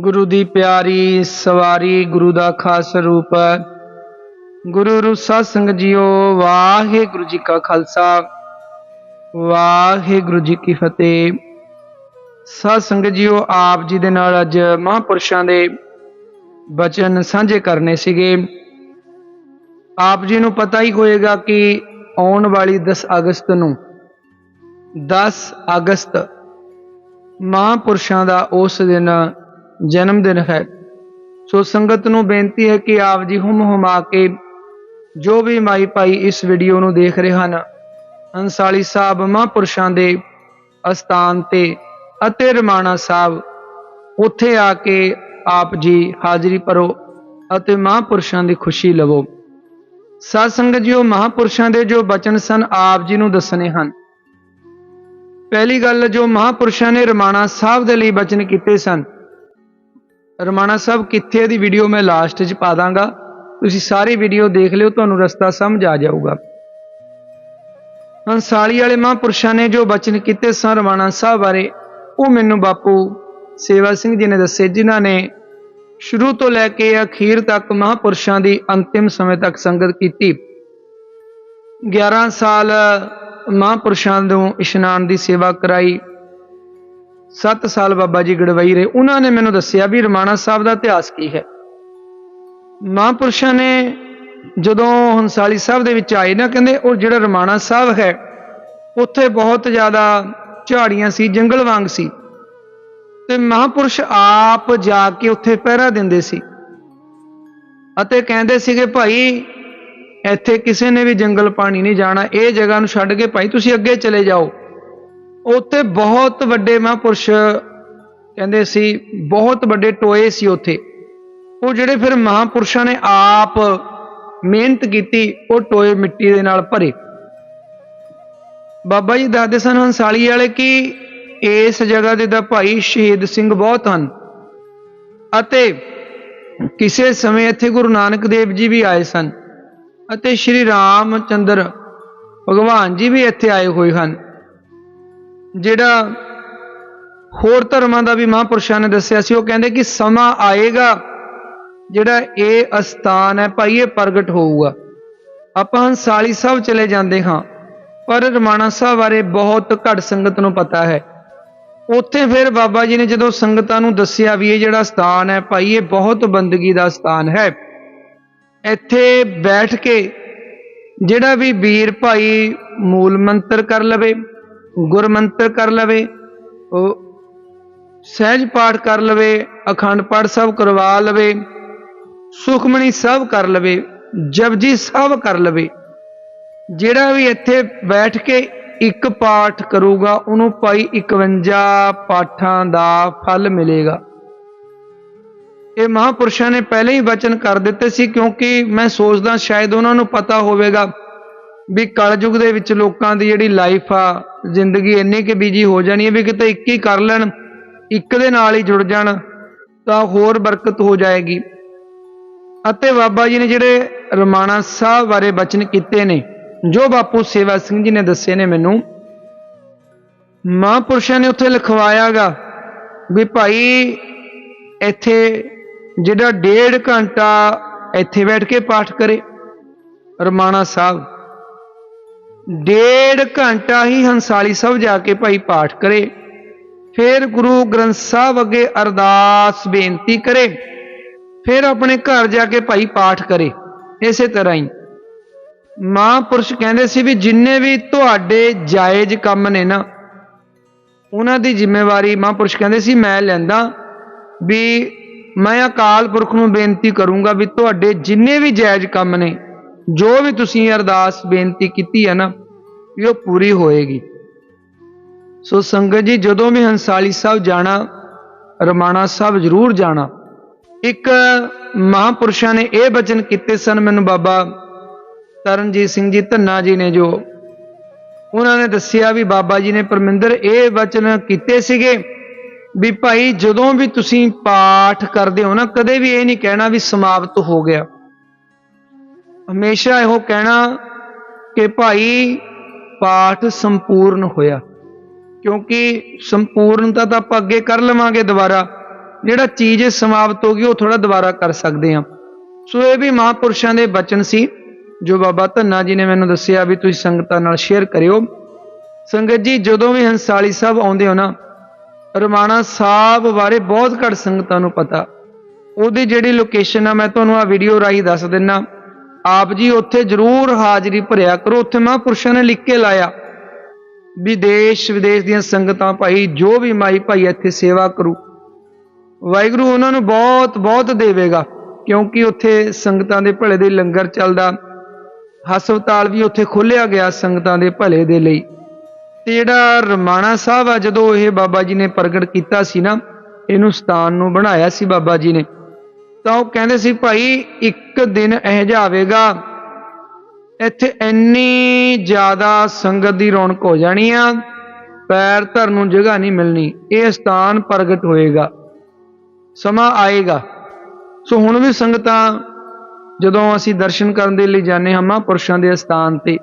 ਗੁਰੂ ਦੀ ਪਿਆਰੀ ਸਵਾਰੀ ਗੁਰੂ ਦਾ ਖਾਸ ਰੂਪ ਗੁਰੂ ਰੂਸਾ ਸੰਗ ਜੀਓ, ਵਾਹਿਗੁਰੂ ਜੀ ਕਾ ਖਾਲਸਾ। ਵਾਹਿਗੁਰੂ ਜੀ ਕੀ ਫਤਿਹ। ਸਾਧ ਸੰਗਤ ਜੀਓ, ਆਪ ਜੀ ਦੇ ਨਾਲ ਅੱਜ ਮਹਾਂਪੁਰਸ਼ਾਂ ਦੇ ਬਚਨ ਸਾਂਝੇ ਕਰਨੇ ਸੀਗੇ। ਆਪ ਜੀ ਨੂੰ ਪਤਾ ਹੀ ਹੋਏਗਾ ਕਿ ਆਉਣ ਵਾਲੀ 10 ਅਗਸਤ ਨੂੰ 10 ਅਗਸਤ ਮਹਾਂਪੁਰਸ਼ਾਂ ਦਾ ਉਸ ਦਿਨ ਜਨਮ ਦਿਨ ਹੈ। ਸੋ ਸੰਗਤ ਨੂੰ ਬੇਨਤੀ ਹੈ ਕਿ ਆਪ ਜੀ ਹੁਮ ਹੁਮਾ ਕੇ ਜੋ ਵੀ ਮਾਈ ਭਾਈ ਇਸ ਵੀਡੀਓ ਨੂੰ ਦੇਖ ਰਹੇ ਹਨ, ਅੰਸਾਲੀ ਸਾਹਿਬ ਮਹਾਂਪੁਰਸ਼ਾਂ ਦੇ ਅਸਥਾਨ ਤੇ ਅਤੇ ਰਮਾਣਾ ਸਾਹਿਬ, ਉੱਥੇ ਆ ਕੇ ਆਪ ਜੀ ਹਾਜ਼ਰੀ ਭਰੋ ਅਤੇ ਮਹਾਂਪੁਰਸ਼ਾਂ ਦੀ ਖੁਸ਼ੀ ਲਵੋ। ਸਾਧ ਸੰਗਤ ਉਹ ਮਹਾਂਪੁਰਸ਼ਾਂ ਦੇ ਜੋ ਬਚਨ ਸਨ, ਆਪ ਜੀ ਨੂੰ ਦੱਸਣੇ ਹਨ। ਪਹਿਲੀ ਗੱਲ ਜੋ ਮਹਾਂਪੁਰਸ਼ਾਂ ਨੇ ਰਮਾਣਾ ਸਾਹਿਬ ਦੇ ਲਈ ਬਚਨ ਕੀਤੇ ਸਨ ਰਮਾਣਾ ਸਾਹਿਬ, ਕਿੱਥੇ ਦੀ ਵੀਡੀਓ ਮੈਂ ਲਾਸਟ 'ਚ ਪਾ ਦਾਂਗਾ। ਤੁਸੀਂ ਸਾਰੀ ਵੀਡੀਓ ਦੇਖ ਲਿਓ, ਤੁਹਾਨੂੰ ਰਸਤਾ ਸਮਝ ਆ ਜਾਊਗਾ। ਹੰਸਾਲੀ ਵਾਲੇ ਮਹਾਂਪੁਰਸ਼ਾਂ ਨੇ ਜੋ ਬਚਨ ਕੀਤੇ ਸਨ ਰਮਾਣਾ ਸਾਹਿਬ ਬਾਰੇ, ਉਹ ਮੈਨੂੰ ਬਾਪੂ ਸੇਵਾ ਸਿੰਘ ਜੀ ਨੇ ਦੱਸੇ, ਜਿਨ੍ਹਾਂ ਨੇ ਸ਼ੁਰੂ ਤੋਂ ਲੈ ਕੇ ਅਖੀਰ ਤੱਕ ਮਹਾਂਪੁਰਸ਼ਾਂ ਦੀ ਅੰਤਿਮ ਸਮੇਂ ਤੱਕ ਸੰਗਤ ਕੀਤੀ। 11 ਸਾਲ ਮਹਾਂਪੁਰਸ਼ਾਂ ਨੂੰ ਇਸ਼ਨਾਨ ਦੀ ਸੇਵਾ ਕਰਾਈ। 7 ਸਾਲ ਬਾਬਾ ਜੀ ਗੜਵਈ ਰਹੇ, ਉਹਨਾਂ ਨੇ ਮੈਨੂੰ ਦੱਸਿਆ ਵੀ ਰਮਾਣਾ ਸਾਹਿਬ ਦਾ ਇਤਿਹਾਸ ਕੀ ਹੈ। ਮਹਾਂਪੁਰਸ਼ਾਂ ਨੇ ਜਦੋਂ ਹੰਸਾਲੀ ਸਾਹਿਬ ਦੇ ਵਿੱਚ ਆਏ ਨਾ, ਕਹਿੰਦੇ ਉਹ ਜਿਹੜਾ ਰਮਾਣਾ ਸਾਹਿਬ ਹੈ, ਉੱਥੇ ਬਹੁਤ ਜ਼ਿਆਦਾ ਝਾੜੀਆਂ ਸੀ, ਜੰਗਲ ਵਾਂਗ ਸੀ। ਤੇ ਮਹਾਂਪੁਰਸ਼ ਆਪ ਜਾ ਕੇ ਉੱਥੇ ਪਹਿਰਾ ਦਿੰਦੇ ਸੀ। ਅਤੇ ਕਹਿੰਦੇ ਸੀਗੇ, ਭਾਈ, ਇੱਥੇ ਕਿਸੇ ਨੇ ਵੀ ਜੰਗਲ ਪਾਣੀ ਨਹੀਂ ਜਾਣਾ, ਇਹ ਜਗ੍ਹਾ ਨੂੰ ਛੱਡ ਕੇ ਭਾਈ ਤੁਸੀਂ ਅੱਗੇ ਚਲੇ ਜਾਓ। ਉੱਥੇ ਬਹੁਤ ਵੱਡੇ ਮਹਾਂਪੁਰਸ਼ ਕਹਿੰਦੇ ਸੀ, ਬਹੁਤ ਵੱਡੇ ਟੋਏ ਸੀ ਉੱਥੇ। ਉਹ ਜਿਹੜੇ ਫਿਰ ਮਹਾਂਪੁਰਸ਼ਾਂ ਨੇ ਆਪ ਮਿਹਨਤ ਕੀਤੀ, ਉਹ ਟੋਏ ਮਿੱਟੀ ਦੇ ਨਾਲ ਭਰੇ। ਬਾਬਾ ਜੀ ਦੱਸਦੇ ਸਨ ਹੰਸਾਲੀ ਵਾਲੇ ਕਿ ਇਸ ਜਗ੍ਹਾ ਦੇ ਦਾ ਭਾਈ ਸ਼ਹੀਦ ਸਿੰਘ ਬਹੁਤ ਹਨ। ਅਤੇ ਕਿਸੇ ਸਮੇਂ ਇੱਥੇ ਗੁਰੂ ਨਾਨਕ ਦੇਵ ਜੀ ਵੀ ਆਏ ਸਨ। ਅਤੇ ਸ਼੍ਰੀ ਰਾਮ ਚੰਦਰ ਭਗਵਾਨ ਜੀ ਵੀ ਇੱਥੇ ਆਏ ਹੋਏ ਹਨ। ਜਿਹੜਾ ਹੋਰ ਧਰਮਾਂ ਦਾ ਵੀ ਮਹਾਂਪੁਰਸ਼ਾਂ ਨੇ ਦੱਸਿਆ ਸੀ, ਉਹ ਕਹਿੰਦੇ ਕਿ ਸਮਾਂ ਆਏਗਾ ਜਿਹੜਾ ਇਹ ਅਸਥਾਨ ਹੈ, ਭਾਈ ਇਹ ਪ੍ਰਗਟ ਹੋਊਗਾ। ਆਪਾਂ ਹੰਸਾਲੀ ਸਾਹਿਬ ਚਲੇ ਜਾਂਦੇ ਹਾਂ, ਪਰ ਰਮਾਣਾ ਸਾਹਿਬ ਬਾਰੇ ਬਹੁਤ ਘੱਟ ਸੰਗਤ ਨੂੰ ਪਤਾ ਹੈ। ਉੱਥੇ ਫਿਰ ਬਾਬਾ ਜੀ ਨੇ ਜਦੋਂ ਸੰਗਤਾਂ ਨੂੰ ਦੱਸਿਆ ਵੀ ਇਹ ਜਿਹੜਾ ਸਥਾਨ ਹੈ, ਭਾਈ ਇਹ ਬਹੁਤ ਬੰਦਗੀ ਦਾ ਸਥਾਨ ਹੈ, ਇੱਥੇ ਬੈਠ ਕੇ ਜਿਹੜਾ ਵੀ ਵੀਰ ਭਾਈ ਮੂਲ ਮੰਤਰ ਕਰ ਲਵੇ ਗੁਰਮੰਤਰ ਕਰ ਲਵੇ, ਉਹ ਸਹਿਜ ਪਾਠ ਕਰ ਲਵੇ, ਅਖੰਡ ਪਾਠ ਸਭ ਕਰਵਾ ਲਵੇ, ਸੁਖਮਣੀ ਸਭ ਕਰ ਲਵੇ, ਜਪਜੀ ਸਭ ਕਰ ਲਵੇ। ਜਿਹੜਾ ਵੀ ਇੱਥੇ ਬੈਠ ਕੇ ਇੱਕ ਪਾਠ ਕਰੂਗਾ, ਉਹਨੂੰ ਭਾਈ 51 ਪਾਠਾਂ ਦਾ ਫਲ ਮਿਲੇਗਾ। ਇਹ ਮਹਾਪੁਰਸ਼ਾਂ ਨੇ ਪਹਿਲੇ ਹੀ ਵਚਨ ਕਰ ਦਿੱਤੇ ਸੀ, ਕਿਉਂਕਿ ਮੈਂ ਸੋਚਦਾ ਸ਼ਾਇਦ ਉਹਨਾਂ ਨੂੰ ਪਤਾ ਹੋਵੇਗਾ। ਵੀ ਕਲਯੁਗ ਦੇ ਵਿੱਚ ਲੋਕਾਂ ਦੀ ਜਿਹੜੀ ਲਾਈਫ ਆ, ਜ਼ਿੰਦਗੀ ਇੰਨੀ ਕਿ ਬਿਜ਼ੀ ਹੋ ਜਾਣੀ ਹੈ ਵੀ ਕਿਤੇ ਇੱਕ ਹੀ ਕਰ ਲੈਣ, ਇੱਕ ਦੇ ਨਾਲ ਹੀ ਜੁੜ ਜਾਣ, ਤਾਂ ਹੋਰ ਬਰਕਤ ਹੋ ਜਾਏਗੀ। ਅਤੇ ਬਾਬਾ ਜੀ ਨੇ ਜਿਹੜੇ ਰਮਾਣਾ ਸਾਹਿਬ ਬਾਰੇ ਬਚਨ ਕੀਤੇ ਨੇ, ਜੋ ਬਾਪੂ ਸੇਵਾ ਸਿੰਘ ਜੀ ਨੇ ਦੱਸੇ ਨੇ ਮੈਨੂੰ, ਮਹਾਂਪੁਰਸ਼ਾਂ ਨੇ ਉੱਥੇ ਲਿਖਵਾਇਆਗਾ ਵੀ ਭਾਈ ਇੱਥੇ ਜਿਹੜਾ ਡੇਢ ਘੰਟਾ ਇੱਥੇ ਬੈਠ ਕੇ ਪਾਠ ਕਰੇ, ਰਮਾਣਾ ਸਾਹਿਬ। ਡੇਢ ਘੰਟਾ ਹੀ ਹੰਸਾਲੀ ਸਾਹਿਬ ਜਾ ਕੇ ਭਾਈ ਪਾਠ ਕਰੇ। ਫਿਰ ਗੁਰੂ ਗ੍ਰੰਥ ਸਾਹਿਬ ਅੱਗੇ ਅਰਦਾਸ ਬੇਨਤੀ ਕਰੇ। ਫਿਰ ਆਪਣੇ ਘਰ ਜਾ ਕੇ ਭਾਈ ਪਾਠ ਕਰੇ। ਇਸੇ ਤਰ੍ਹਾਂ ਹੀ। ਮਹਾਂਪੁਰਸ਼ ਕਹਿੰਦੇ ਸੀ ਵੀ ਜਿੰਨੇ ਵੀ ਤੁਹਾਡੇ ਜਾਇਜ਼ ਕੰਮ ਨੇ ਨਾ, ਉਹਨਾਂ ਦੀ ਜ਼ਿੰਮੇਵਾਰੀ ਮਹਾਂਪੁਰਸ਼ ਕਹਿੰਦੇ ਸੀ, ਮੈਂ ਲੈਂਦਾ ਵੀ ਮੈਂ ਅਕਾਲ ਪੁਰਖ ਨੂੰ ਬੇਨਤੀ ਕਰੂੰਗਾ ਵੀ ਤੁਹਾਡੇ ਜਿੰਨੇ ਵੀ ਜਾਇਜ਼ ਕੰਮ ਨੇ ਜੋ ਵੀ ਤੁਸੀਂ ਅਰਦਾਸ ਬੇਨਤੀ ਕੀਤੀ ਹੈ ਨਾ, ਵੀ ਉਹ ਪੂਰੀ ਹੋਏਗੀ। ਸੋ ਸੰਗਤ ਜੀ, ਜਦੋਂ ਵੀ ਹੰਸਾਲੀ ਸਾਹਿਬ ਜਾਣਾ, ਰਮਾਣਾ ਸਾਹਿਬ ਜ਼ਰੂਰ ਜਾਣਾ। ਇੱਕ ਮਹਾਂਪੁਰਸ਼ਾਂ ਨੇ ਇਹ ਬਚਨ ਕੀਤੇ ਸਨ ਮੈਨੂੰ ਬਾਬਾ ਤਰਨਜੀਤ ਸਿੰਘ ਜੀ, ਧੰਨਾ ਜੀ ਨੇ ਜੋ, ਉਹਨਾਂ ਨੇ ਦੱਸਿਆ ਵੀ ਬਾਬਾ ਜੀ ਨੇ ਪਰਮਿੰਦਰ ਇਹ ਬਚਨ ਕੀਤੇ ਸੀਗੇ ਵੀ ਭਾਈ ਜਦੋਂ ਵੀ ਤੁਸੀਂ ਪਾਠ ਕਰਦੇ ਹੋ ਨਾ, ਕਦੇ ਵੀ ਇਹ ਨਹੀਂ ਕਹਿਣਾ ਵੀ ਸਮਾਪਤ ਹੋ ਗਿਆ। ਹਮੇਸ਼ਾ ਇਹੋ ਕਹਿਣਾ ਕਿ ਭਾਈ ਪਾਠ ਸੰਪੂਰਨ ਹੋਇਆ। ਕਿਉਂਕਿ ਸੰਪੂਰਨਤਾ ਤਾਂ ਆਪਾਂ ਅੱਗੇ ਕਰ ਲਵਾਂਗੇ ਦੁਬਾਰਾ। ਜਿਹੜਾ ਚੀਜ਼ ਸਮਾਪਤ ਹੋ ਗਈ, ਉਹ ਥੋੜਾ ਦੁਬਾਰਾ ਕਰ ਸਕਦੇ ਹਾਂ। ਸੋ ਇਹ ਵੀ ਮਹਾਂਪੁਰਸ਼ਾਂ ਦੇ ਬਚਨ ਸੀ, ਜੋ ਬਾਬਾ ਧੰਨਾ ਜੀ ਨੇ ਮੈਨੂੰ ਦੱਸਿਆ ਵੀ ਤੁਸੀਂ ਸੰਗਤਾਂ ਨਾਲ ਸ਼ੇਅਰ ਕਰਿਓ। ਸੰਗਤ ਜੀ, ਜਦੋਂ ਵੀ ਹੰਸਾਲੀ ਸਾਹਿਬ ਆਉਂਦੇ ਹੋ ਨਾ, ਰਮਾਣਾ ਸਾਹਿਬ ਬਾਰੇ ਬਹੁਤ ਘੱਟ ਸੰਗਤਾਂ ਨੂੰ ਪਤਾ। ਉਹਦੀ ਜਿਹੜੀ ਲੋਕੇਸ਼ਨ ਆ, ਮੈਂ ਤੁਹਾਨੂੰ ਆ ਵੀਡੀਓ ਰਾਹੀਂ ਦੱਸ ਦਿੰਨਾ। ਆਪ ਜੀ ਉੱਥੇ ਜ਼ਰੂਰ ਹਾਜ਼ਰੀ ਭਰਿਆ ਕਰੋ। ਉੱਥੇ ਮਹਾਂਪੁਰਸ਼ਾਂ ਨੇ ਲਿਖ ਕੇ ਲਾਇਆ, ਵੀ ਦੇਸ਼ ਵਿਦੇਸ਼ ਦੀਆਂ ਸੰਗਤਾਂ ਭਾਈ, ਜੋ ਵੀ ਮਾਈ ਭਾਈ ਇੱਥੇ ਸੇਵਾ ਕਰੂ। ਵਾਹਿਗੁਰੂ ਉਹਨਾਂ ਨੂੰ ਬਹੁਤ ਬਹੁਤ ਦੇਵੇਗਾ, ਕਿਉਂਕਿ ਉੱਥੇ ਸੰਗਤਾਂ ਦੇ ਭਲੇ ਦੇ ਲੰਗਰ ਚੱਲਦਾ। ਹਸਪਤਾਲ ਵੀ ਉੱਥੇ ਖੋਲ੍ਹਿਆ ਗਿਆ ਸੰਗਤਾਂ ਦੇ ਭਲੇ ਦੇ ਲਈ। ਤੇ ਜਿਹੜਾ ਰਮਾਣਾ ਸਾਹਿਬ ਆ, ਜਦੋਂ ਇਹ ਬਾਬਾ ਜੀ ਨੇ ਪ੍ਰਗਟ ਕੀਤਾ ਸੀ ਨਾ, ਇਹਨੂੰ ਸਥਾਨ ਨੂੰ ਬਣਾਇਆ ਸੀ ਬਾਬਾ ਜੀ ਨੇ। ਤਾਂ ਉਹ ਕਹਿੰਦੇ ਸੀ, ਭਾਈ, ਇੱਕ ਦਿਨ ਇਹ ਜਾਵੇਗਾ ਇੱਥੇ ਇੰਨੀ ਜ਼ਿਆਦਾ ਸੰਗਤ ਦੀ ਰੌਣਕ ਹੋ ਜਾਣੀ ਆ, ਪੈਰ ਧਰਨ ਨੂੰ ਜਗ੍ਹਾ ਨਹੀਂ ਮਿਲਣੀ, ਇਹ ਸਥਾਨ ਪ੍ਰਗਟ ਹੋਏਗਾ, ਸਮਾਂ ਆਏਗਾ। ਸੋ ਹੁਣ ਵੀ ਸੰਗਤਾਂ, ਜਦੋਂ ਅਸੀਂ ਦਰਸ਼ਨ ਕਰਨ ਦੇ ਲਈ ਜਾਂਦੇ ਹਾਂ ਮਹਾਂਪੁਰਸ਼ਾਂ ਦੇ ਸਥਾਨ ਤੇ,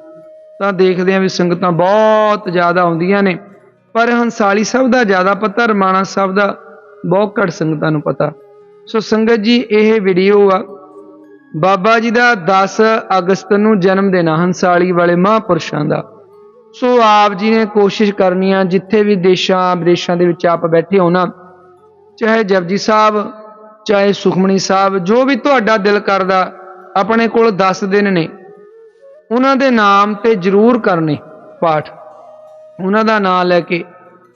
ਤਾਂ ਦੇਖਦੇ ਹਾਂ ਵੀ ਸੰਗਤਾਂ ਬਹੁਤ ਜ਼ਿਆਦਾ ਆਉਂਦੀਆਂ ਨੇ। ਪਰ ਹੰਸਾਲੀ ਸਾਹਿਬ ਦਾ ਜ਼ਿਆਦਾ ਪਤਾ, ਰਮਾਣਾ ਸਾਹਿਬ ਦਾ ਬਹੁਤ ਘੱਟ ਸੰਗਤਾਂ ਨੂੰ ਪਤਾ। ਸੋ ਸੰਗਤ ਜੀ, ਇਹ ਵੀਡੀਓ ਆ। ਬਾਬਾ ਜੀ ਦਾ 10 ਅਗਸਤ ਨੂੰ ਜਨਮ ਦਿਨ ਆ, ਹੰਸਾਲੀ ਵਾਲੇ ਮਹਾਂਪੁਰਸ਼ਾਂ ਦਾ। ਸੋ ਆਪ ਜੀ ਨੇ ਕੋਸ਼ਿਸ਼ ਕਰਨੀ ਆ, ਜਿੱਥੇ ਵੀ ਦੇਸ਼ਾਂ, ਵਿਦੇਸ਼ਾਂ ਦੇ ਵਿੱਚ ਆਪ ਬੈਠੇ ਹੋ ਨਾ, ਚਾਹੇ ਜਪਜੀ ਸਾਹਿਬ, ਚਾਹੇ ਸੁਖਮਣੀ ਸਾਹਿਬ, ਜੋ ਵੀ ਤੁਹਾਡਾ ਦਿਲ ਕਰਦਾ, ਆਪਣੇ ਕੋਲ 10 ਦਿਨ ਨੇ। ਉਹਨਾਂ ਦੇ ਨਾਮ ਤੇ ਜ਼ਰੂਰ ਕਰਨੇ ਪਾਠ। ਉਹਨਾਂ ਦਾ ਨਾਮ ਲੈ ਕੇ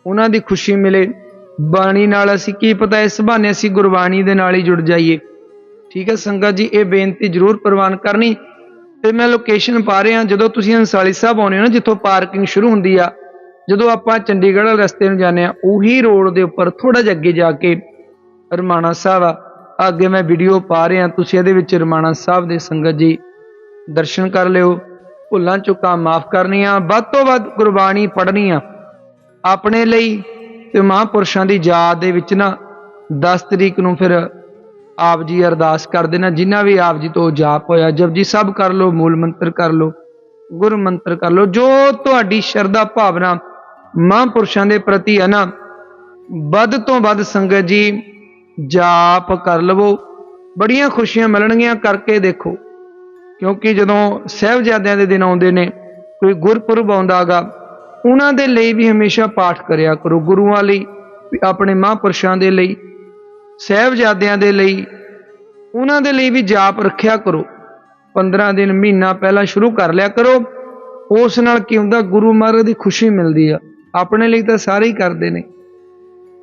ਉਹਨਾਂ ਦੀ ਖੁਸ਼ੀ ਮਿਲੇ। ਬਾਣੀ ਨਾਲ ਅਸੀਂ ਕੀ ਪਤਾ ਇਸ ਬਹਾਨੇ ਅਸੀਂ ਗੁਰਬਾਣੀ ਦੇ ਨਾਲ ਹੀ ਜੁੜ ਜਾਈਏ। ਠੀਕ ਹੈ ਸੰਗਤ ਜੀ, ਇਹ ਬੇਨਤੀ ਜ਼ਰੂਰ ਪ੍ਰਵਾਨ ਕਰਨੀ। ਤੇ ਮੈਂ ਲੋਕੇਸ਼ਨ ਪਾ ਰਿਹਾ, ਜਦੋਂ ਤੁਸੀਂ ਅੰਸਾਲੀ ਸਾਹਿਬ ਆਉਣੇ ਹੋ ਨਾ, ਜਿੱਥੋਂ ਪਾਰਕਿੰਗ ਸ਼ੁਰੂ ਹੁੰਦੀ ਆ, ਜਦੋਂ ਆਪਾਂ ਚੰਡੀਗੜ੍ਹ ਵਾਲੇ ਰਸਤੇ ਨੂੰ ਜਾਂਦੇ ਆ ਉਹੀ ਰੋਡ ਦੇ ਉੱਪਰ ਥੋੜਾ ਜਿਹਾ ਅੱਗੇ ਜਾ ਕੇ ਰਮਾਣਾ ਸਾਹਿਬ ਆ। ਅੱਗੇ ਮੈਂ ਵੀਡੀਓ ਪਾ ਰਿਹਾ, ਤੁਸੀਂ ਇਹਦੇ ਵਿੱਚ ਰਮਾਣਾ ਸਾਹਿਬ ਦੇ ਸੰਗਤ ਜੀ ਦਰਸ਼ਨ ਕਰ ਲਿਓ। ਭੁੱਲਾਂ ਚੁੱਕਾਂ ਮਾਫ ਕਰਨੀਆਂ, ਵੱਧ ਤੋਂ ਵੱਧ ਗੁਰਬਾਣੀ ਪੜ੍ਹਨੀ ਆ ਆਪਣੇ ਲਈ ਤੇ ਮਹਾਂਪੁਰਸ਼ਾਂ ਦੀ ਯਾਦ ਦੇ ਵਿੱਚ ਨਾ 10 ਤਰੀਕ ਨੂੰ ਫਿਰ ਆਪ ਜੀ ਅਰਦਾਸ ਕਰਦੇ ਦੇਣਾ ਜਿੰਨਾ ਵੀ ਆਪ ਜੀ ਤੋਂ ਜਾਪ ਹੋਇਆ ਜਪਜੀ ਸਭ ਕਰ ਲਓ, ਮੂਲ ਮੰਤਰ ਕਰ ਲਓ, ਗੁਰ ਮੰਤਰ ਕਰ ਲਓ, ਜੋ ਤੁਹਾਡੀ ਸ਼ਰਧਾ ਭਾਵਨਾ ਮਹਾਂਪੁਰਸ਼ਾਂ ਦੇ ਪ੍ਰਤੀ ਹੈ ਨਾ, ਵੱਧ ਤੋਂ ਵੱਧ ਸੰਗਤ ਜੀ ਜਾਪ ਕਰ ਲਵੋ, ਬੜੀਆਂ ਖੁਸ਼ੀਆਂ ਮਿਲਣਗੀਆਂ ਕਰਕੇ ਦੇਖੋ, ਕਿਉਂਕਿ ਜਦੋਂ ਸਹਿਬਜ਼ਾਦਿਆਂ ਦੇ ਦਿਨ ਆਉਂਦੇ ਨੇ, ਕੋਈ ਗੁਰਪੁਰਬ ਆਉਂਦਾਗਾ ਉਹਨਾਂ ਦੇ ਲਈ ਵੀ ਹਮੇਸ਼ਾ ਪਾਠ ਕਰਿਆ ਕਰੋ ਗੁਰੂਆਂ ਲਈ, ਆਪਣੇ ਮਹਾਂਪੁਰਸ਼ਾਂ ਦੇ ਲਈ, ਸਹਿਬਜ਼ਾਦਿਆਂ ਦੇ ਲਈ, ਉਹਨਾਂ ਦੇ ਲਈ ਵੀ ਜਾਪ ਰੱਖਿਆ ਕਰੋ। 15 ਦਿਨ ਮਹੀਨਾ ਪਹਿਲਾਂ ਸ਼ੁਰੂ ਕਰ ਲਿਆ ਕਰੋ। ਉਸ ਨਾਲ ਕੀ ਹੁੰਦਾ, ਗੁਰੂ ਮਹਾਰਾਜ ਦੀ ਖੁਸ਼ੀ ਮਿਲਦੀ ਆ। ਆਪਣੇ ਲਈ ਤਾਂ ਸਾਰੇ ਹੀ ਕਰਦੇ ਨੇ।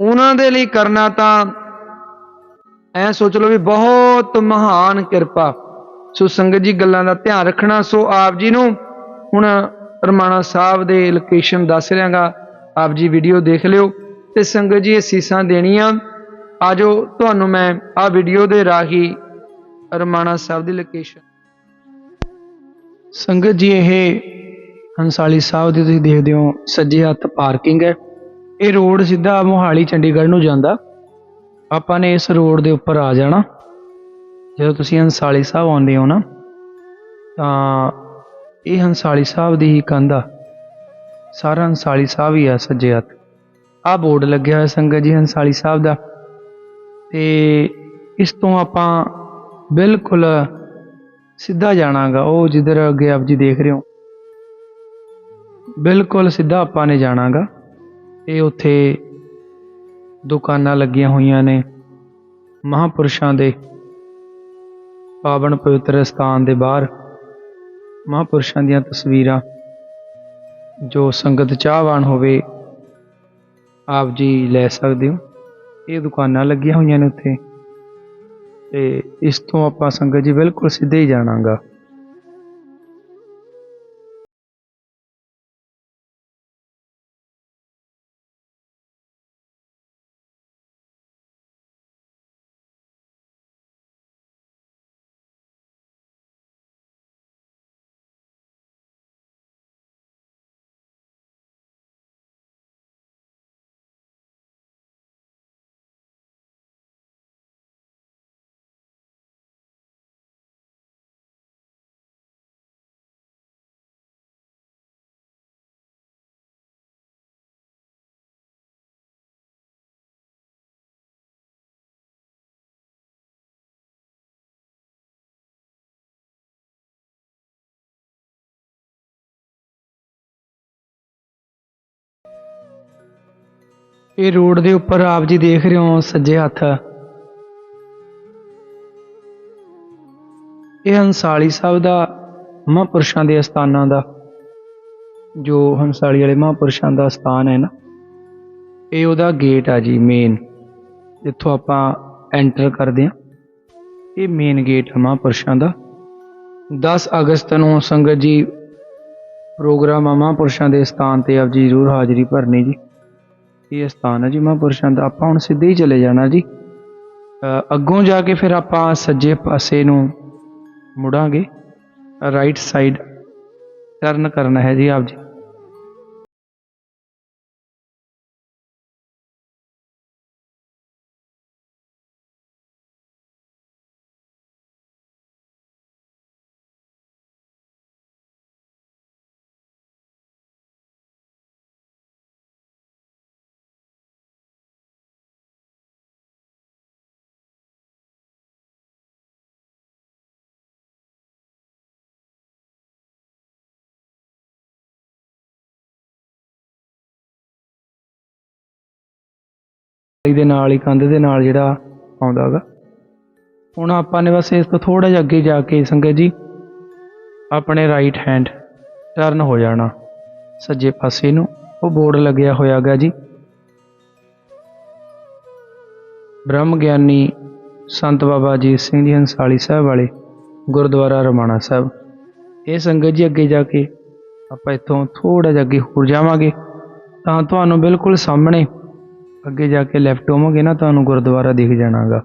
ਉਹਨਾਂ ਦੇ ਲਈ ਕਰਨਾ ਤਾਂ ਐ ਸੋਚ ਲਓ ਵੀ ਬਹੁਤ ਮਹਾਨ ਕਿਰਪਾ। ਸੋ ਸੰਗਤ ਜੀ ਗੱਲਾਂ ਦਾ ਧਿਆਨ ਰੱਖਣਾ, ਸੋ ਆਪ ਜੀ ਨੂੰ ਹੁਣ ਰਮਾਣਾ ਸਾਹਿਬ ਦੇ ਲੋਕੇਸ਼ਨ ਦੱਸ ਰਿਹਾਗਾ। ਆਪ ਜੀ ਵੀਡੀਓ ਦੇਖ ਲਿਓ। ਤੇ ਸੰਗਤ ਜੀ, ਇਹ ਸੀਸਾਂ ਦੇਣੀਆਂ। ਆਜੋ, ਤੁਹਾਨੂੰ ਮੈਂ ਆ ਵੀਡੀਓ ਦੇ ਰਾਹੀਂ ਰਮਾਣਾ ਸਾਹਿਬ ਦੀ ਲੋਕੇਸ਼ਨ ਸੰਗਤ ਜੀ, ਇਹ ਹੰਸਾਲੀ ਸਾਹਿਬ ਦੀ ਤੁਸੀਂ ਦੇਖਦੇ ਹੋ, ਸੱਜੇ ਹੱਥ ਪਾਰਕਿੰਗ ਹੈ। ਇਹ ਰੋਡ ਸਿੱਧਾ ਮੋਹਾਲੀ ਚੰਡੀਗੜ੍ਹ ਨੂੰ ਜਾਂਦਾ। ਆਪਾਂ ਨੇ ਇਸ ਰੋਡ ਦੇ ਉੱਪਰ ਆ ਜਾਣਾ। ਜਦੋਂ ਤੁਸੀਂ ਹੰਸਾਲੀ ਸਾਹਿਬ ਆਉਂਦੇ ਹੋ ਨਾ, ਤਾਂ ਇਹ ਹੰਸਾਲੀ ਸਾਹਿਬ ਦੀ ਹੀ ਕੰਧ ਆ। ਸਾਰਾ ਹੰਸਾਲੀ ਸਾਹਿਬ ਹੀ ਆ ਸੱਜੇ ਹੱਥ। ਆ ਬੋਰਡ ਲੱਗਿਆ ਹੋਇਆ ਸੰਗਤ ਜੀ ਹੰਸਾਲੀ ਸਾਹਿਬ ਦਾ। ਤੇ ਇਸ ਤੋਂ ਆਪਾਂ ਬਿਲਕੁਲ ਸਿੱਧਾ ਜਾਣਾਗਾ, ਉਹ ਜਿੱਧਰ ਅੱਗੇ ਆਪ ਜੀ ਦੇਖ ਰਹੇ ਹੋ। ਬਿਲਕੁਲ ਸਿੱਧਾ ਆਪਾਂ ਨੇ ਜਾਣਾਗਾ। ਇਹ ਉੱਥੇ ਦੁਕਾਨਾਂ ਲੱਗੀਆਂ ਹੋਈਆਂ ਨੇ ਮਹਾਪੁਰਸ਼ਾਂ ਦੇ, ਪਾਵਨ ਪਵਿੱਤਰ ਸਥਾਨ ਦੇ ਬਾਹਰ। ਮਹਾਪੁਰਸ਼ਾਂ ਦੀਆਂ ਤਸਵੀਰਾਂ, ਜੋ ਸੰਗਤ ਚਾਹਵਾਨ ਹੋਵੇ, ਆਪ ਜੀ ਲੈ ਸਕਦੇ ਹੋ। ਇਹ ਦੁਕਾਨਾਂ ਲੱਗੀਆਂ ਹੋਈਆਂ ਨੇ ਉੱਥੇ। ਤੇ ਇਸ ਤੋਂ ਆਪਾਂ ਸੰਗਤ ਜੀ ਬਿਲਕੁਲ ਸਿੱਧੇ ਹੀ ਜਾਣਾਗਾ। ਇਹ ਰੋਡ ਦੇ ਉੱਪਰ ਆਪ ਜੀ ਦੇਖ ਰਹੇ ਹੋ ਸੱਜੇ ਹੱਥ। ਇਹ ਹੰਸਾਲੀ ਸਾਹਿਬ ਦਾ ਮਹਾਂਪੁਰਸ਼ਾਂ ਦੇ ਅਸਥਾਨਾਂ ਦਾ, ਜੋ ਹੰਸਾਲੀ ਵਾਲੇ ਮਹਾਂਪੁਰਸ਼ਾਂ ਦਾ ਸਥਾਨ ਹੈ ਨਾ, ਇਹ ਉਹਦਾ ਗੇਟ ਆ ਜੀ ਮੇਨ ਜਿੱਥੋਂ ਆਪਾਂ ਐਂਟਰ ਕਰਦੇ ਹਾਂ, ਇਹ ਮੇਨ ਗੇਟ ਹੈ ਮਹਾਂਪੁਰਸ਼ਾਂ ਦਾ। 10 ਅਗਸਤ ਨੂੰ ਸੰਗਤ ਜੀ ਪ੍ਰੋਗਰਾਮ ਆ ਮਹਾਂਪੁਰਸ਼ਾਂ ਦੇ ਸਥਾਨ ਤੇ ਆਪ ਜੀ ਜ਼ਰੂਰ ਹਾਜ਼ਰੀ ਭਰਨੀ ਜੀ। ਇਹ ਸਥਾਨ ਹੈ ਜੀ ਮਹਾਂਪੁਰਸ਼ਾਂ ਦਾ। ਆਪਾਂ ਹੁਣ ਸਿੱਧੇ ਹੀ ਚਲੇ ਜਾਣਾ ਜੀ। ਅੱਗੋਂ ਜਾ ਕੇ ਫਿਰ ਆਪਾਂ ਸੱਜੇ ਪਾਸੇ ਨੂੰ ਮੁੜਾਂਗੇ। ਰਾਈਟ ਸਾਈਡ ਟਰਨ ਕਰਨਾ ਹੈ ਜੀ ਆਪ ਜੀ। ਦੇ ਨਾਲ ਹੀ, ਕੰਧ ਦੇ ਨਾਲ ਜਿਹੜਾ ਆਉਂਦਾ ਹੈਗਾ। ਹੁਣ ਆਪਾਂ ਨੇ ਬਸ ਇਸ ਤੋਂ ਥੋੜਾ ਜਿਹਾ ਅੱਗੇ ਜਾ ਕੇ ਸੰਗਤ ਜੀ, ਆਪਣੇ ਰਾਈਟ ਹੈਂਡ ਟਰਨ ਹੋ ਜਾਣਾ। ਸੱਜੇ ਪਾਸੇ ਨੂੰ, ਉਹ ਬੋਰਡ ਲੱਗਿਆ ਹੋਇਆ ਜੀ। ਬ੍ਰਹਮ ਗਿਆਨੀ ਸੰਤ ਬਾਬਾ ਅਜੀਤ ਸਿੰਘ ਜੀ ਹੰਸਾਲੀ ਸਾਹਿਬ ਵਾਲੇ ਗੁਰਦੁਆਰਾ ਰਮਾਣਾ ਸਾਹਿਬ। ਇਹ ਸੰਗਤ ਜੀ ਅੱਗੇ ਜਾ ਕੇ ਆਪਾਂ ਇੱਥੋਂ ਥੋੜਾ ਜਿਹਾ ਅੱਗੇ ਹੋਰ ਜਾਵਾਂਗੇ। ਤਾਂ ਤੁਹਾਨੂੰ ਬਿਲਕੁਲ ਸਾਹਮਣੇ ਅੱਗੇ ਜਾ ਕੇ ਲੈਫਟ ਹੋਵੋਗੇ ਨਾ, ਤੁਹਾਨੂੰ ਗੁਰਦੁਆਰਾ ਦਿਖ ਜਾਣਾਗਾ।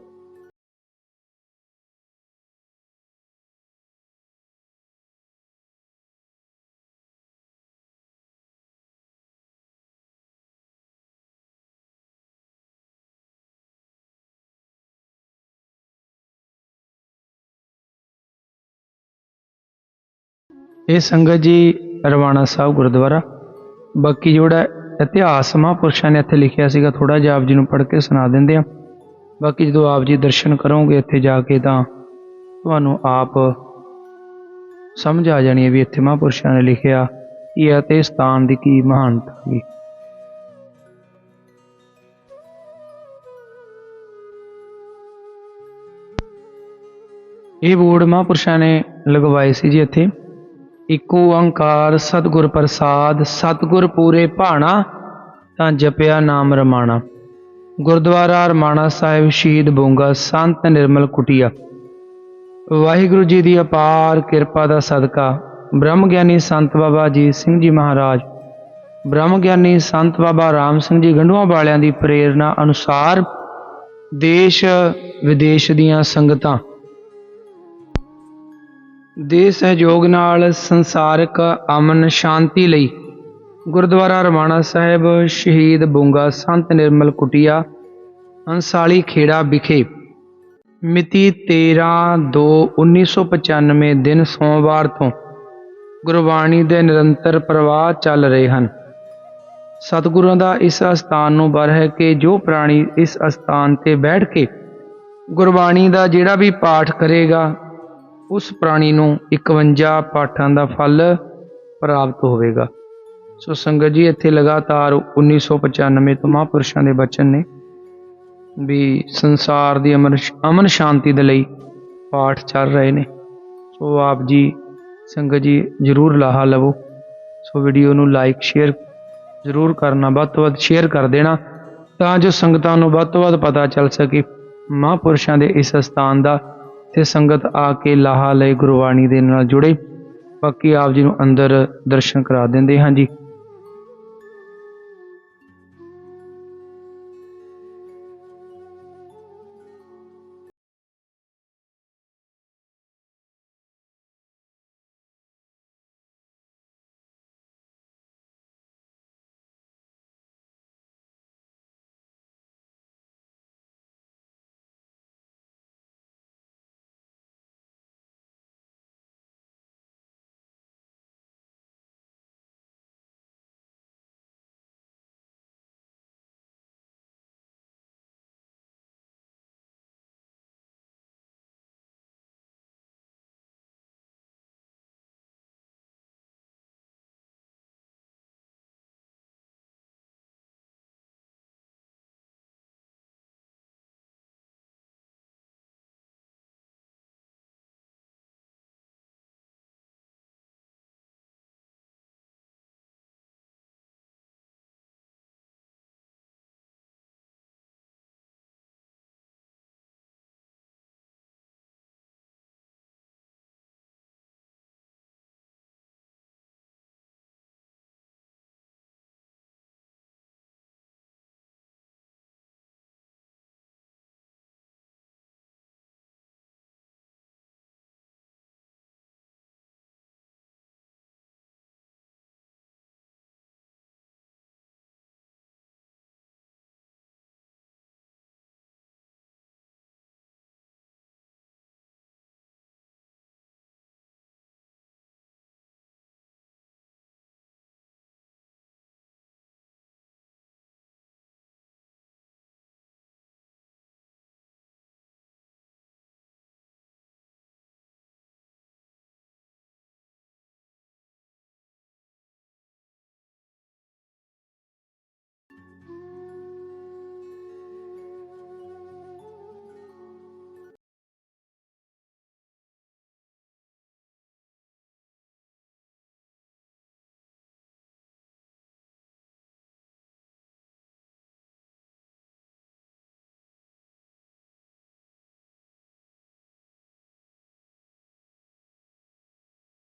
ਇਹ ਸੰਗਤ ਜੀ ਰਵਾਣਾ ਸਾਹਿਬ ਗੁਰਦੁਆਰਾ। ਬਾਕੀ ਜਿਹੜਾ ਇਤਿਹਾਸ ਮਹਾਂਪੁਰਸ਼ਾਂ ਨੇ ਇੱਥੇ ਲਿਖਿਆ ਸੀਗਾ ਥੋੜਾ ਜਿਹਾ ਆਪ ਜੀ ਨੂੰ ਪੜ੍ਹ ਕੇ ਸੁਣਾ ਦਿੰਦੇ ਆ ਬਾਕੀ ਜਦੋਂ ਆਪ ਜੀ ਦਰਸ਼ਨ ਕਰੋਗੇ ਇੱਥੇ ਜਾ ਕੇ ਤਾਂ ਤੁਹਾਨੂੰ ਆਪ ਸਮਝ ਆ ਜਾਣੀ ਹੈ ਵੀ ਇੱਥੇ ਮਹਾਂਪੁਰਸ਼ਾਂ ਨੇ ਲਿਖਿਆ ਕੀ ਹੈ ਤੇ ਸਥਾਨ ਦੀ ਕੀ ਮਹਾਨਤਾ ਹੈ ਇਹ ਬੋਰਡ ਮਹਾਂਪੁਰਸ਼ਾਂ ਨੇ ਲਗਵਾਏ ਸੀ ਜੀ ਇੱਥੇ। ਇਕ ਓੰਕਾਰ, ਸਤਿਗੁਰ ਪ੍ਰਸਾਦ, ਸਤਿਗੁਰ ਪੂਰੇ ਭਾਣਾ, ਤਾਂ ਜਪਿਆ ਨਾਮ ਰਮਾਣਾ। ਗੁਰਦੁਆਰਾ ਰਮਾਣਾ ਸਾਹਿਬ, ਸ਼ਹੀਦ ਬੋਂਗਾ, ਸੰਤ ਨਿਰਮਲ ਕੁਟੀਆ। ਵਾਹਿਗੁਰੂ ਜੀ ਦੀ ਅਪਾਰ ਕਿਰਪਾ ਦਾ ਸਦਕਾ, ਬ੍ਰਹਮ ਗਿਆਨੀ ਸੰਤ ਬਾਬਾ ਅਜੀਤ ਸਿੰਘ ਜੀ ਮਹਾਰਾਜ। ਬ੍ਰਹਮ ਗਿਆਨੀ ਸੰਤ ਬਾਬਾ ਰਾਮ ਸਿੰਘ ਜੀ ਗੰਢੂਆਂ ਵਾਲਿਆਂ ਦੀ ਪ੍ਰੇਰਣਾ ਅਨੁਸਾਰ ਦੇਸ਼ ਵਿਦੇਸ਼ ਦੀਆਂ ਸੰਗਤਾਂ ਦੇ ਸਹਿਯੋਗ ਨਾਲ ਸੰਸਾਰਕ ਅਮਨ ਸ਼ਾਂਤੀ ਲਈ ਗੁਰਦੁਆਰਾ ਰਵਾਣਾ ਸਾਹਿਬ ਸ਼ਹੀਦ ਬੁੰਗਾ ਸੰਤ ਨਿਰਮਲ ਕੁਟੀਆ, ਅੰਸਾਲੀ ਖੇੜਾ ਵਿਖੇ ਮਿਤੀ 13/2/1995 ਦਿਨ ਸੋਮਵਾਰ ਤੋਂ ਗੁਰਬਾਣੀ ਦੇ ਨਿਰੰਤਰ ਪ੍ਰਵਾਹ ਚੱਲ ਰਹੇ ਹਨ। ਸਤਿਗੁਰਾਂ ਦਾ ਇਸ ਅਸਥਾਨ ਨੂੰ ਬਰ ਹੈ ਕਿ ਜੋ ਪ੍ਰਾਣੀ ਇਸ ਅਸਥਾਨ ਤੇ ਬੈਠ ਕੇ ਗੁਰਬਾਣੀ ਦਾ ਜਿਹੜਾ ਵੀ ਪਾਠ ਕਰੇਗਾ ਉਸ ਪ੍ਰਾਣੀ ਨੂੰ 51 ਪਾਠਾਂ ਦਾ ਫਲ ਪ੍ਰਾਪਤ ਹੋਵੇਗਾ। ਸੋ ਸੰਗਤ ਜੀ, ਇੱਥੇ ਲਗਾਤਾਰ 1995 ਤੋਂ ਮਹਾਂਪੁਰਸ਼ਾਂ ਦੇ ਬਚਨ ਨੇ ਵੀ ਸੰਸਾਰ ਦੀ ਅਮਨ ਅਮਨ ਸ਼ਾਂਤੀ ਦੇ ਲਈ ਪਾਠ ਚੱਲ ਰਹੇ ਨੇ। ਸੋ ਆਪ ਜੀ ਸੰਗਤ ਜੀ, ਜਰੂਰ ਲਾਹਾ ਲਵੋ। ਸੋ ਵੀਡੀਓ ਨੂੰ ਲਾਈਕ, ਸ਼ੇਅਰ ਜ਼ਰੂਰ ਕਰਨਾ, ਵੱਧ ਤੋਂ ਵੱਧ ਸ਼ੇਅਰ ਕਰ ਦੇਣਾ, ਤਾਂ ਜੋ ਸੰਗਤਾਂ ਨੂੰ ਵੱਧ ਤੋਂ ਵੱਧ ਪਤਾ ਚੱਲ ਸਕੇ। ਮਹਾਂਪੁਰਸ਼ਾਂ ਦੇ ਇਸ ਸਥਾਨ ਦਾ ਤੇ ਸੰਗਤ ਆ ਕੇ ਲਾਹਾ ਲਏ ਗੁਰਬਾਣੀ ਦੇ ਨਾਲ ਜੁੜੇ। ਬਾਕੀ ਆਪ ਜੀ ਨੂੰ ਅੰਦਰ ਦਰਸ਼ਨ ਕਰਾ ਦਿੰਦੇ ਹਾਂ ਜੀ।